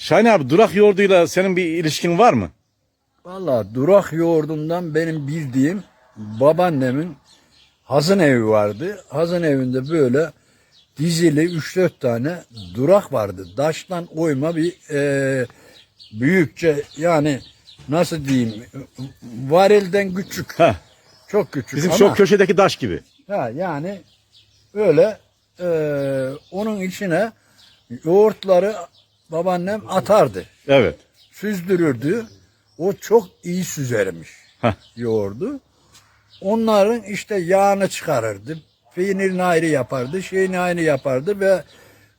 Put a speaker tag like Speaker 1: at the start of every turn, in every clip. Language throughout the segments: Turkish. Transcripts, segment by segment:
Speaker 1: Şahin abi durak yoğurduyla senin bir ilişkin var mı?
Speaker 2: Valla durak yoğurdundan benim bildiğim babaannemin hazın evi vardı. Hazın evinde böyle dizili 3-4 tane durak vardı. Daştan oyma bir e, büyükçe yani nasıl diyeyim varilden küçük.
Speaker 1: Heh,
Speaker 2: Çok küçük
Speaker 1: bizim
Speaker 2: ama
Speaker 1: şu köşedeki daş gibi.
Speaker 2: ha, yani öyle e, onun içine yoğurtları babaannem atardı.
Speaker 1: Evet.
Speaker 2: süzdürürdü. O çok iyi süzermiş
Speaker 1: Heh.
Speaker 2: yoğurdu. Onların işte yağını çıkarırdı. Peynirini ayrı yapardı, şeyini ayrı yapardı ve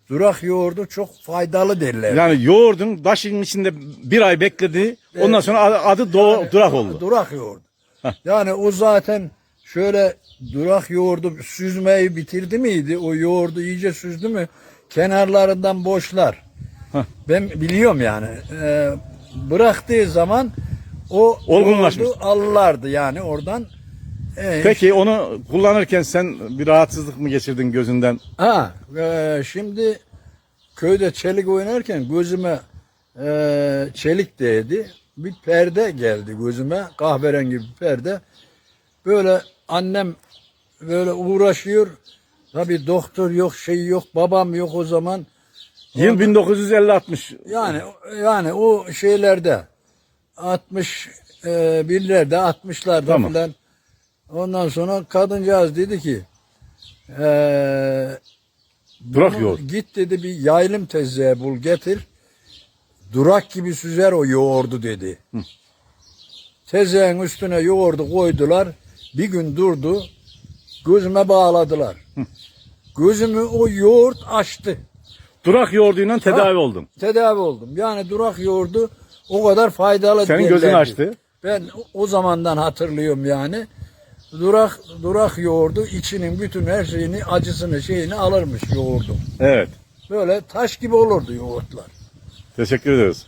Speaker 2: durak yoğurdu çok faydalı derler.
Speaker 1: Yani yoğurdun daşın içinde bir ay bekledi. Ondan sonra adı, adı doğu, durak oldu.
Speaker 2: Durak yoğurdu. Yani o zaten şöyle durak yoğurdu süzmeyi bitirdi miydi? O yoğurdu iyice süzdü mü? Kenarlarından boşlar.
Speaker 1: Heh.
Speaker 2: Ben biliyorum yani. Ee, bıraktığı zaman o
Speaker 1: Olgunlaşmış.
Speaker 2: alırlardı yani oradan. Ee,
Speaker 1: Peki onu kullanırken sen bir rahatsızlık mı geçirdin gözünden?
Speaker 2: Ha, e, şimdi köyde çelik oynarken gözüme e, çelik değdi. Bir perde geldi gözüme, kahverengi bir perde. Böyle annem böyle uğraşıyor. Tabii doktor yok, şey yok, babam yok o zaman.
Speaker 1: Yıl 1950-60.
Speaker 2: Yani yani o şeylerde 60 e, birlerde 60'larda
Speaker 1: Tamam.
Speaker 2: falan. Ondan sonra kadıncağız dedi ki e,
Speaker 1: Durak
Speaker 2: bunu. Git dedi bir yaylım tezzeğe bul getir. Durak gibi süzer o yoğurdu dedi. Tezzeğin üstüne yoğurdu koydular. Bir gün durdu. Gözüme bağladılar. Gözümü o yoğurt açtı.
Speaker 1: Durak yoğurduyla tedavi oldum.
Speaker 2: Tedavi oldum. Yani durak yoğurdu o kadar faydalı
Speaker 1: Senin
Speaker 2: derlerdi.
Speaker 1: gözünü açtı.
Speaker 2: Ben o zamandan hatırlıyorum yani. Durak durak yoğurdu içinin bütün her şeyini acısını şeyini alırmış yoğurdu.
Speaker 1: Evet.
Speaker 2: Böyle taş gibi olurdu yoğurtlar.
Speaker 1: Teşekkür ederiz.